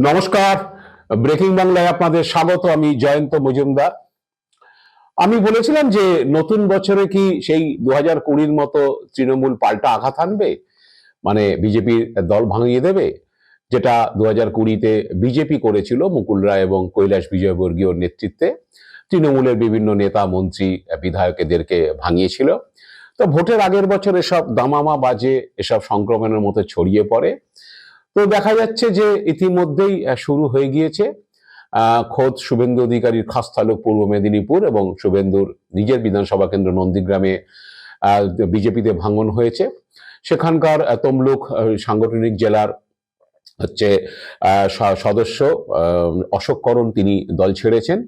নমস্কার। ব্রেকিং বাংলায় আপনাদের স্বাগত, আমি জয়ন্ত মজুমদার। আমি বলেছিলাম যে নতুন বছরে কি সেই দু হাজার কুড়ির মতো তৃণমূল পাল্টা আঘাত আনবে? মানে বিজেপির দল ভাঙিয়ে দেবে? যেটা দু হাজার কুড়িতে বিজেপি করেছিল মুকুল রায় এবং কৈলাস বিজয়বর্গীয় নেতৃত্বে। তৃণমূলের বিভিন্ন নেতা, মন্ত্রী, বিধায়কেদেরকে ভাঙিয়েছিল। তো ভোটের আগের বছর এসব দামামা বাজে, এসব সংক্রমণের মতো ছড়িয়ে পড়ে। তো দেখা যাচ্ছে যে ইতিমধ্যেই শুরু হয়ে গিয়েছে। খোদ শুভেন্দু অধিকারীর খাসতালুক পূর্ব মেদিনীপুর এবং শুভেন্দুর নিজের বিধানসভা কেন্দ্র নন্দীগ্রামে বিজেপিতে ভাঙন হয়েছে। সেখানকার তমলুক সাংগঠনিক জেলার হচ্ছে সদস্য অশোক করণ তিনি দল ছেড়েছেন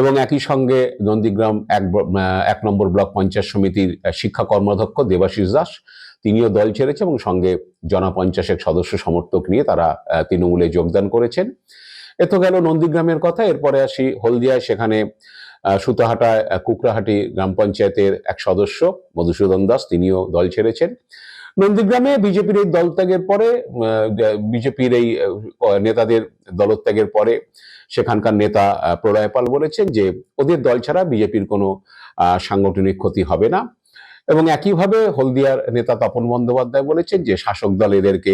এবং একই সঙ্গে নন্দীগ্রাম এক এক নম্বর ব্লক পঞ্চায়েত সমিতির শিক্ষা কর্মাধ্যক্ষ দেবাশিস দাস তিনিও দল ছেড়েছে এবং সঙ্গে জনপঞ্চাশেক সদস্য সমর্থক নিয়ে তারা তৃণমূলে যোগদান করেছেন। এ তো গেল নন্দীগ্রামের কথা। এরপরে আসি হলদিয়ায়। সেখানে আহ, সুতাহাটায় কুকরাহাটি গ্রাম পঞ্চায়েতের এক সদস্য মধুসূদন দাস তিনিও দল ছেড়েছেন। নন্দীগ্রামে বিজেপির এই দলত্যাগের পরে বিজেপির এই নেতাদের দলত্যাগের পরে সেখানকার নেতা আহ, প্রলয় পাল বলেছেন যে ওদের দল ছাড়া বিজেপির কোনো সাংগঠনিক ক্ষতি হবে না। এবং একইভাবে হলদিয়ার নেতা তপন বন্দ্যোপাধ্যায় বলেছেন যে শাসক দল এদেরকে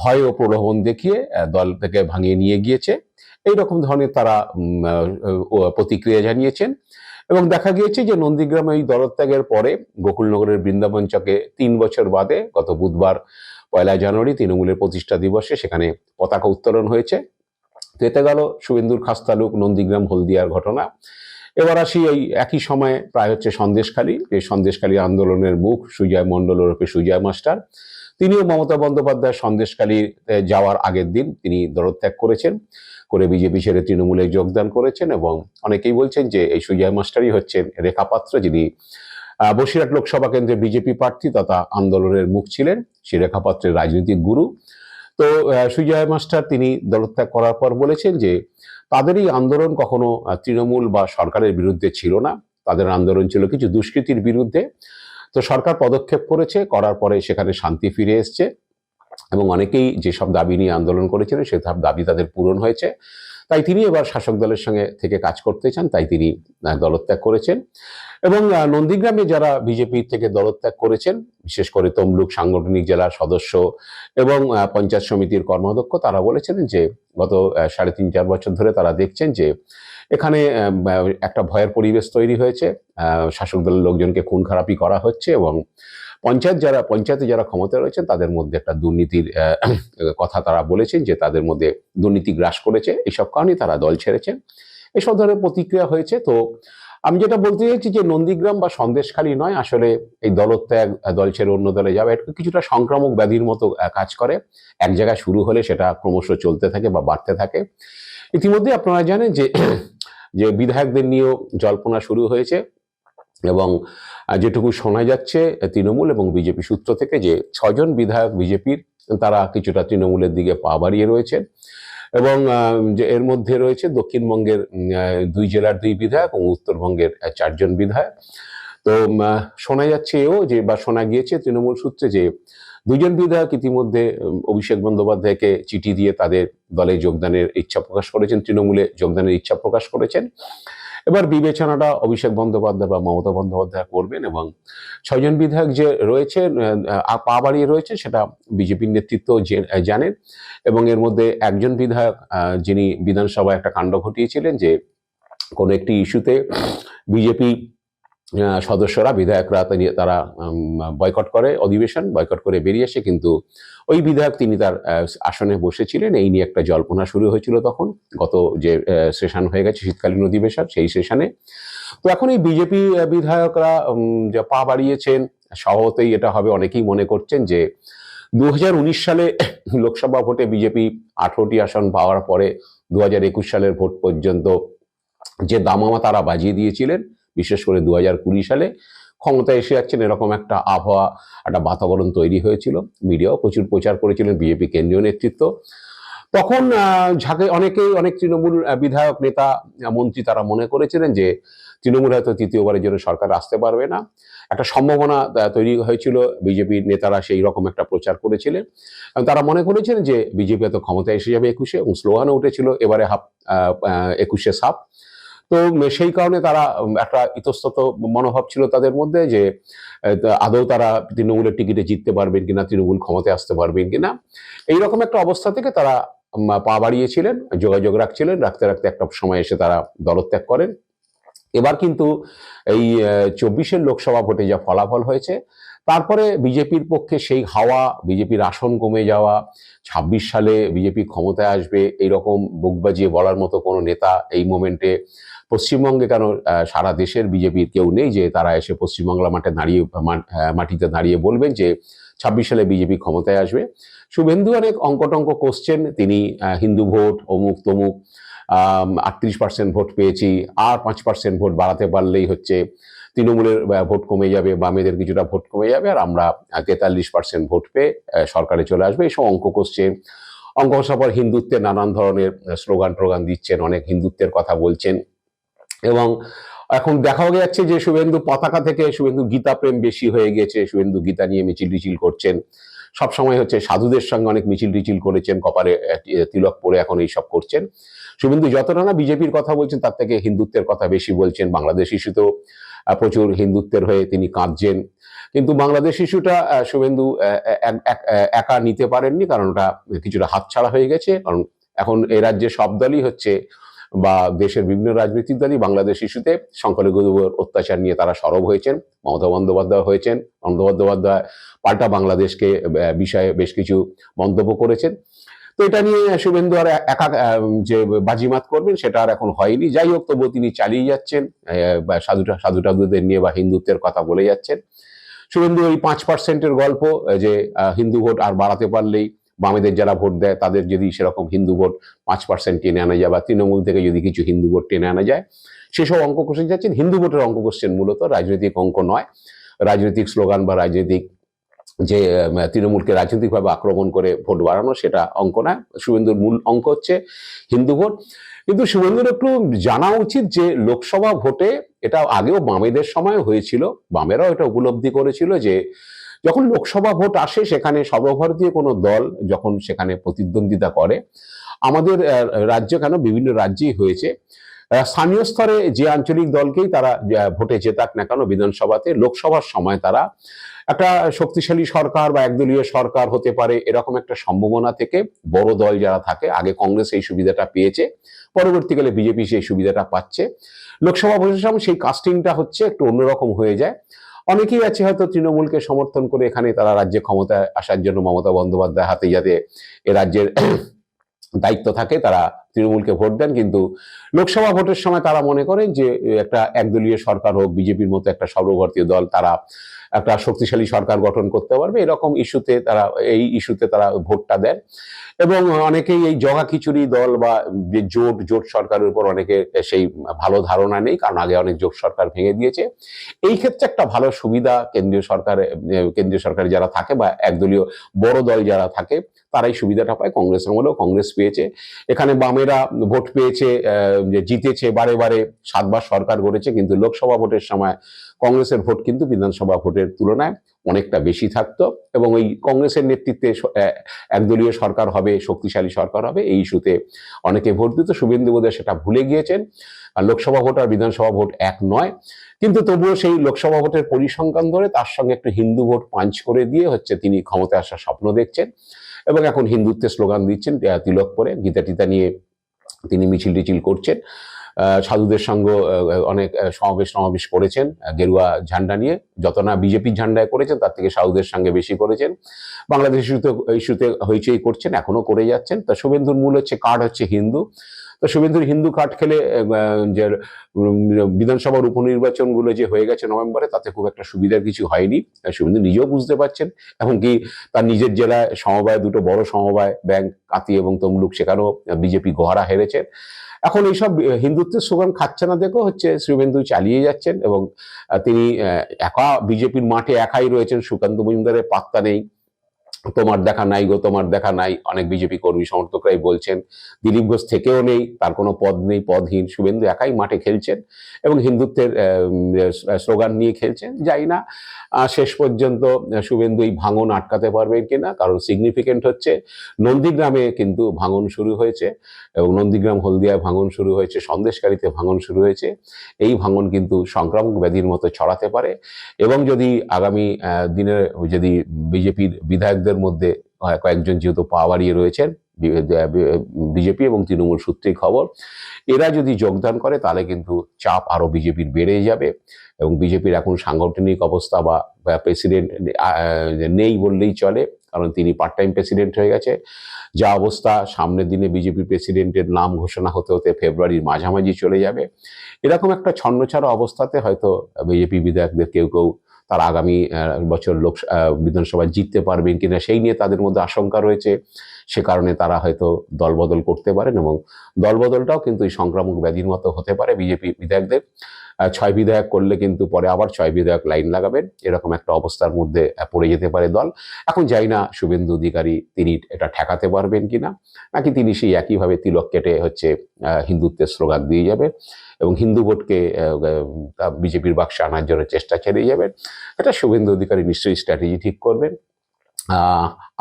ভয় ও প্রলোভন দেখিয়ে দল থেকে ভাঙিয়ে নিয়ে গিয়েছে। এই রকম ধরনের তারা প্রতিক্রিয়া জানিয়েছেন। এবং দেখা গিয়েছে যে নন্দীগ্রামে এই দলত্যাগের পরে গোকুলনগরের বৃন্দাবন চকে তিন বছর বাদে গত বুধবার পয়লা জানুয়ারি তৃণমূলের প্রতিষ্ঠা দিবসে সেখানে পতাকা উত্তোলন হয়েছে। তো এতে গেল শুভেন্দুর খাস্তালুক নন্দীগ্রাম হলদিয়ার ঘটনা। এবার আসি এই একই সময়ে প্রায় হচ্ছে সন্দেশখালী। এই সন্দেশখালী আন্দোলনের মুখ সুজয় মণ্ডল ওরফে সুজয় মাস্টার। তিনিও মমতা বন্দ্যোপাধ্যায় সন্দেশখালী যাওয়ার আগের দিন তিনি দলত্যাগ করেছেন, করে বিজেপি ছেড়ে তৃণমূলে যোগদান করেছেন এবং অনেকেই বলছেন যে এই সুজয় মাস্টারই হচ্ছেন রেখা পাত্র যিনি বসিরহাট লোকসভা কেন্দ্রে বিজেপি প্রার্থী তথা আন্দোলনের মুখ ছিলেন। সেই রেখা পাত্রের রাজনৈতিক গুরু। তো সুজয় মাস্টার তিনি দলত্যাগ করার পর বলেছেন যে তাদের এই আন্দোলন কখনো তৃণমূল বা সরকারের বিরুদ্ধে ছিল না। তাদের আন্দোলন ছিল কিছু দুষ্কৃতির বিরুদ্ধে। তো সরকার পদক্ষেপ করেছে, করার পরে সেখানে শান্তি ফিরে এসছে এবং অনেকেই যেসব দাবি নিয়ে আন্দোলন করেছিলেন সেসব দাবি তাদের পূরণ হয়েছে। তাই তিনি এবার শাসক দলের সঙ্গে থেকে কাজ করতে চান, তাই তিনি দলত্যাগ করেছেন। এবং নন্দীগ্রামে যারা বিজেপি থেকে দলত্যাগ করেছেন, বিশেষ করে তমলুক সাংগঠনিক জেলার সদস্য এবং পঞ্চায়েত সমিতির কর্মাধ্যক্ষ, তারা বলেছেন যে গত সাড়ে তিন, চার বছর ধরে তারা দেখছেন যে এখানে একটা ভয়ের পরিবেশ তৈরি হয়েছে। শাসক দলের লোকজনকে খুন খারাপি করা হচ্ছে এবং পঞ্চায়েত যারা, পঞ্চায়েতে যারা ক্ষমতা রয়েছেন, তাদের মধ্যে একটা দুর্নীতির কথা তারা বলেছেন যে তাদের মধ্যে দুর্নীতি গ্রাস করেছে। এইসব কারণেই তারা দল ছেড়েছেন। এসব ধরনের প্রতিক্রিয়া হয়েছে। তো আমি যেটা বলতে চাইছি যে নন্দীগ্রাম বা সন্দেশখালী নয়, আসলে এই দলত্যাগ, দল ছেড়ে অন্য দলে যাওয়া এটা কিছুটা সংক্রামক ব্যাধির মতো কাজ করে। এক জায়গায় শুরু হলে সেটা ক্রমশ চলতে থাকে বা বাড়তে থাকে। ইতিমধ্যে আপনারা জানেন যে যে বিধায়কদের নিয়েও জল্পনা শুরু হয়েছে। এবং যেটুকু শোনা যাচ্ছে তৃণমূল এবং বিজেপি সূত্র থেকে যে ছজন বিধায়ক বিজেপির, তারা কিছুটা তৃণমূলের দিকে পা বাড়িয়ে রয়েছেন এবং যে এর মধ্যে রয়েছে দক্ষিণবঙ্গের দুই জেলার দুই বিধায়ক এবং উত্তরবঙ্গের চারজন বিধায়ক। তো শোনা যাচ্ছে এও যে, বা শোনা গিয়েছে তৃণমূল সূত্রে যে, দুজন বিধায়ক ইতিমধ্যে অভিষেক বন্দ্যোপাধ্যায়কে চিঠি দিয়ে তাদের দলে যোগদানের ইচ্ছা প্রকাশ করেছেন, তৃণমূলে যোগদানের ইচ্ছা প্রকাশ করেছেন। এবার বিবেচনাটা অভিষেক বন্দ্যোপাধ্যায় বা মমতা বন্দ্যোপাধ্যায় করবেন এবং ছয়জন বিধায়ক যে রয়েছে পা বাড়িয়ে রয়েছে সেটা বিজেপির নেতৃত্ব জানেন। এবং এর মধ্যে একজন বিধায়ক যিনি বিধানসভায় একটা কাণ্ড ঘটিয়েছিলেন যে কোনো একটি ইস্যুতে বিজেপি সদস্যরা, বিধায়করা তারা বয়কট করে, অধিবেশন বয়কট করে বেরিয়ে আসে কিন্তু ওই বিধায়ক তিনি তার আসনে বসেছিলেন। এই নিয়ে একটা জল্পনা শুরু হয়েছিল তখন। গত যে সেশন হয়ে গেছে শীতকালীন অধিবেশন, সেই সেশনে। তো এখন এই বিজেপি বিধায়করা যে পা বাড়িয়েছেন সহতেই এটা হবে, অনেকেই মনে করছেন যে দু হাজার উনিশ সালে লোকসভা ভোটে বিজেপি আঠারোটি আসন পাওয়ার পরে দু হাজার একুশ সালের ভোট পর্যন্ত যে দামামা তারা বাজিয়ে দিয়েছিলেন বিশেষ করে দু সালে ক্ষমতায় এসে যাচ্ছেন, এরকম একটা আবহাওয়া, একটা বাতাবরণ তৈরি হয়েছিল। মিডিয়াও প্রচুর প্রচার করেছিলেন, বিজেপি কেন্দ্রীয় নেতৃত্ব। তখন ঝাঁকে অনেকেই, অনেক তৃণমূল বিধায়ক, নেতা, মন্ত্রী তারা মনে করেছিলেন যে তৃণমূল হয়তো তৃতীয়বারের জন্য সরকার আসতে পারবে না। একটা সম্ভাবনা তৈরি হয়েছিল বিজেপির নেতারা সেই রকম একটা প্রচার করেছিলেন। তারা মনে করেছেন যে বিজেপি হয়তো ক্ষমতায় এসে যাবে একুশে এবং স্লোগানও উঠেছিল, এবারে হাফ একুশে সাপ তো সেই কারণে তারা একটা ইতস্তত মনোভাব ছিল তাদের মধ্যে যে আদৌ তারা তৃণমূলের টিকিটে জিততে পারবেন কিনা, তৃণমূল ক্ষমতায় আসতে পারবেন কিনা, এইরকম একটা অবস্থা থেকে তারা পা বাড়িয়েছিলেন, যোগাযোগ রাখছিলেন, রাখতে রাখতে একটা সময় এসে তারা দলত্যাগ করেন। এবার কিন্তু এই চব্বিশের লোকসভা ভোটে যা ফলাফল হয়েছে, তারপরে বিজেপির পক্ষে সেই হাওয়া, বিজেপির আসন কমে যাওয়া, ছাব্বিশ সালে বিজেপি ক্ষমতায় আসবে, এইরকম বুক বাজিয়ে বলার মতো কোনো নেতা এই মোমেন্টে পশ্চিমবঙ্গে কেন সারা দেশের বিজেপির কেউ নেই যে তারা এসে পশ্চিমবাংলা মাঠে দাঁড়িয়ে মাটিতে দাঁড়িয়ে বলবেন যে ছাব্বিশ সালে বিজেপি ক্ষমতায় আসবে। শুভেন্দু অনেক অঙ্কটঙ্ক কোশ্চেন তিনি হিন্দু ভোট, অমুক তমুক আটত্রিশ পার্সেন্ট ভোট পেয়েছি, আর পাঁচ পার্সেন্ট ভোট বাড়াতে পারলেই হচ্ছে তৃণমূলের ভোট কমে যাবে বামেদের কিছুটা ভোট কমে যাবে, আর আমরা তেতাল্লিশ পার্সেন্ট ভোট পেয়ে সরকারে চলে আসবে। এইসব অঙ্ক কোশ্চেন অঙ্ক হিন্দুত্বের নানান ধরনের স্লোগান টোগান দিচ্ছেন, অনেক হিন্দুত্বের কথা বলছেন। এবং এখন দেখা যাচ্ছে যে শুভেন্দু পতাকা থেকে শুভেন্দু গীতা প্রেম বেশি হয়ে গেছে, শুভেন্দু গীতা নিয়ে মিছিল টিছিল করছেন। সব সময় হচ্ছে সাধুদের সঙ্গে অনেক মিছিল টিছিল করেছেন, কপালে তিলক পরে এখন এইসব করছেন। শুভেন্দু যতটা না বিজেপির কথা বলছেন, তার থেকে হিন্দুত্বের কথা বেশি বলছেন। বাংলাদেশ ইস্যুতেও প্রচুর হিন্দুত্বের হয়ে তিনি কাঁদছেন। কিন্তু বাংলাদেশ ইস্যুটা শুভেন্দু একা নিতে পারেননি, কারণ ওটা কিছুটা হাতছাড়া হয়ে গেছে। কারণ এখন এ রাজ্যে সব দলই হচ্ছে বা দেশের বিভিন্ন রাজনৈতিক দলই বাংলাদেশ ইস্যুতে সংখ্যালঘুদের অত্যাচার নিয়ে তারা সরব হয়েছেন। মমতা বন্দ্যোপাধ্যায় হয়েছেন। মমতা বন্দ্যোপাধ্যায় পাল্টা বাংলাদেশকে বিষয়ে বেশ কিছু মন্তব্য করেছেন। তো এটা নিয়ে শুভেন্দু আর একা যে বাজিমাত করবেন সেটা আর এখন হয়নি। যাই হোক, তবুও তিনি চালিয়ে যাচ্ছেন সাধুটা সাধু টাধুদের নিয়ে বা হিন্দুত্বের কথা বলে যাচ্ছেন। শুভেন্দু ওই পাঁচ পার্সেন্টের গল্প, যে হিন্দু ভোট আর বাড়াতে পারলেই বামেদের যারা ভোট দেয়, তাদের যদি সেরকম হিন্দু ভোট পাঁচ পার্সেন্ট টেনে আনা যায় বা তৃণমূল থেকে যদি কিছু হিন্দু ভোট টেনে আনা যায়, সেসব অঙ্ক কোশ্চেন যাচ্ছেন। হিন্দু ভোটের অঙ্ক কোশ্চেন মূলত রাজনৈতিক অঙ্ক নয়। রাজনৈতিক স্লোগান বা রাজনৈতিক যে তৃণমূলকে রাজনৈতিকভাবে আক্রমণ করে ভোট বাড়ানো, সেটা অঙ্ক নয় শুভেন্দুর মূল অঙ্ক হচ্ছে হিন্দু ভোট। কিন্তু শুভেন্দুর একটু জানা উচিত যে, লোকসভা ভোটে এটা আগেও বামেদের সময় হয়েছিল। বামেরাও এটা উপলব্ধি করেছিল যে যখন লোকসভা ভোট আসে, সেখানে সর্বভারতীয় কোনো দল যখন সেখানে প্রতিদ্বন্দ্বিতা করে, আমাদের রাজ্য কেন? বিভিন্ন রাজ্যেই হয়েছে। স্থানীয় স্তরে যে আঞ্চলিক দলকেই তারা ভোটে জেতাক না কেন, বিধানসভাতে লোকসভার সময় তারা একটা শক্তিশালী সরকার বা একদলীয় সরকার হতে পারে, এরকম একটা সম্ভাবনা থেকে বড় দল যারা থাকে, আগে কংগ্রেস এই সুবিধাটা পেয়েছে, পরবর্তীকালে বিজেপি সেই সুবিধাটা পাচ্ছে। লোকসভা ভোটের সেই কাস্টিংটা হচ্ছে একটু অন্যরকম হয়ে যায়। অনেকেই আছে হয়তো তৃণমূলকে সমর্থন করে এখানে তারা রাজ্যে ক্ষমতায় আসার জন্য মমতা বন্দ্যোপাধ্যায় হাতে যাতে এ রাজ্যের দায়িত্ব থাকে, তারা তৃণমূলকে ভোট দেন। কিন্তু লোকসভা ভোটের সময় তারা মনে করেন যে একটা একদলীয় সরকার হোক, বিজেপির মতো একটা সর্বভারতীয় দল, তারা একটা শক্তিশালী সরকার গঠন করতে পারবে। এরকম ইস্যুতে তারা, এই ইস্যুতে তারা ভোটটা দেন। এবং অনেকেই এই জগা খিচুড়ি দল বা যে জোট জোট সরকারের উপর অনেকে সেই ভালো ধারণা নেই, কারণ আগে অনেক জোট সরকার ভেঙে দিয়েছে। এই ক্ষেত্রে একটা ভালো সুবিধা কেন্দ্রীয় সরকার, কেন্দ্রীয় সরকারে যারা থাকে বা একদলীয় বড় দল যারা থাকে, তারাই সুবিধাটা পায়। কংগ্রেস আমলেও কংগ্রেস পেয়েছে। এখানে বামেরা ভোট পেয়েছে যে জিতেছে, বারে বারে সাতবার সরকার গড়েছে, কিন্তু লোকসভা ভোটের সময় কংগ্রেসের ভোট কিন্তু বিধানসভা ভোটের তুলনায় অনেকটা বেশি থাকতো এবং ওই কংগ্রেসের নেতৃত্বে একদলীয় সরকার হবে, শক্তিশালী সরকার হবে, এই ইস্যুতে অনেকে ভোট দিত। শুভেন্দু বোধহয় সেটা ভুলে গিয়েছেন। আর লোকসভা ভোট আর বিধানসভা ভোট এক নয়। কিন্তু তবুও সেই লোকসভা ভোটের পরিসংখ্যান ধরে তার সঙ্গে একটু হিন্দু ভোট পাঞ্চ করে দিয়ে হচ্ছে তিনি ক্ষমতায় আসার স্বপ্ন দেখছেন এবং এখন হিন্দুত্বের স্লোগান দিচ্ছেন তিলক করে। গীতা টিতা নিয়ে তিনি মিছিল টিছিল করছেন। সাধুদের সঙ্গে অনেক সমাবেশ সমাবেশ করেছেন গেরুয়া ঝান্ডা নিয়ে। যত না বিজেপির ঝান্ডায় করেছেন, তার থেকে সাধুদের সঙ্গে বেশি করেছেন। বাংলাদেশ ইস্যুতে ইস্যুতে হইচই করছেন এখনও করে যাচ্ছেন। তা শুভেন্দুর মূল হচ্ছে কার্ড হচ্ছে হিন্দু। তো শুভেন্দুর হিন্দু কার্ড খেলে যে বিধানসভার উপনির্বাচনগুলো যে হয়ে গেছে নভেম্বরে, তাতে খুব একটা সুবিধার কিছু হয়নি। শুভেন্দু নিজেও বুঝতে পারছেন। এমনকি তার নিজের জেলায় সমবায়, দুটো বড় সমবায়, ব্যাংক, কাতি এবং তমলুক, সেখানেও বিজেপি গোহারা হেরেছে। এখন এইসব হিন্দুত্বের স্লোগান খাচ্ছে না দেখো, হচ্ছে শুভেন্দু চালিয়ে যাচ্ছেন এবং তিনি একা, বিজেপির মাঠে একাই রয়েছেন, সুকান্ত মজুমদারের পাত্তা নেই। তোমার দেখা নাই গো, তোমার দেখা নাই। অনেক বিজেপি কর্মী সমর্থকরাই বলছেন, দিলীপ ঘোষ থেকেও নেই, তার কোনো পদ নেই, পদহীন। শুভেন্দু একাই মাঠে খেলছেন এবং হিন্দুত্বের স্লোগান নিয়ে খেলছেন, যাই না। শেষ পর্যন্ত শুভেন্দু এই ভাঙন আটকাতে পারবেন কিনা, কারণ সিগনিফিকেন্ট হচ্ছে। নন্দীগ্রামে কিন্তু ভাঙন শুরু হয়েছে এবং নন্দীগ্রাম হলদিয়ায় ভাঙন শুরু হয়েছে, সন্দেশকারীতে ভাঙন শুরু হয়েছে। এই ভাঙন কিন্তু সংক্রামক ব্যাধির মতো ছড়াতে পারে এবং যদি আগামী দিনে যদি বিজেপির বিধায়কদের মধ্যে কয়েকজন যেহেতু পা বাড়িয়ে রয়েছেন বিজেপি এবং তৃণমূল সূত্রেই খবর, এরা যদি যোগদান করে তাহলে কিন্তু চাপ আরও বিজেপির বেড়ে যাবে এবং বিজেপির এখন সাংগঠনিক অবস্থা বা প্রেসিডেন্ট নেই বললেই চলে, কারণ তিনি পার্ট টাইম প্রেসিডেন্ট হয়ে গেছে। যা অবস্থা, সামনের দিনে বিজেপি প্রেসিডেন্টের নাম ঘোষণা হতে হতে ফেব্রুয়ারির মাঝামাঝি চলে যাবে। এরকম একটা ছন্নছাড়া অবস্থাতে হয়তো বিজেপি বিধায়কদের কেউ কেউ তার আগামী বছর লোক বিধানসভায় জিততে পারবেন কিনা সেই নিয়ে তাদের মধ্যে আশঙ্কা রয়েছে। সে কারণে তারা হয়তো দলবদল করতে পারেন এবং দলবদলটাও কিন্তু এই সংক্রামক ব্যাধির মতো হতে পারে বিজেপি বিধায়কদের। ছয় বিধায়ক করলে কিন্তু পরে আবার ছয় বিধায়ক লাইন লাগাবেন। এরকম একটা অবস্থার মধ্যে পড়ে যেতে পারে দল। এখন যাই না শুভেন্দু অধিকারী তিনি এটা ঠেকাতে পারবেন কি না নাকি তিনি সেই একইভাবে তিলক কেটে হচ্ছে হিন্দুত্বের স্লোগান দিয়ে যাবেন এবং হিন্দু ভোটকে বিজেপির বাক্সে আনার জন্য চেষ্টা চালিয়ে যাবেন? এটা শুভেন্দু অধিকারী নিশ্চয়ই স্ট্র্যাটেজি ঠিক করবেন।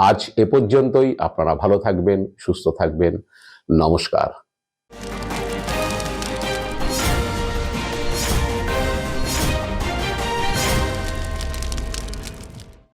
আজ এ পর্যন্তই। আপনারা ভালো থাকবেন, সুস্থ থাকবেন। নমস্কার।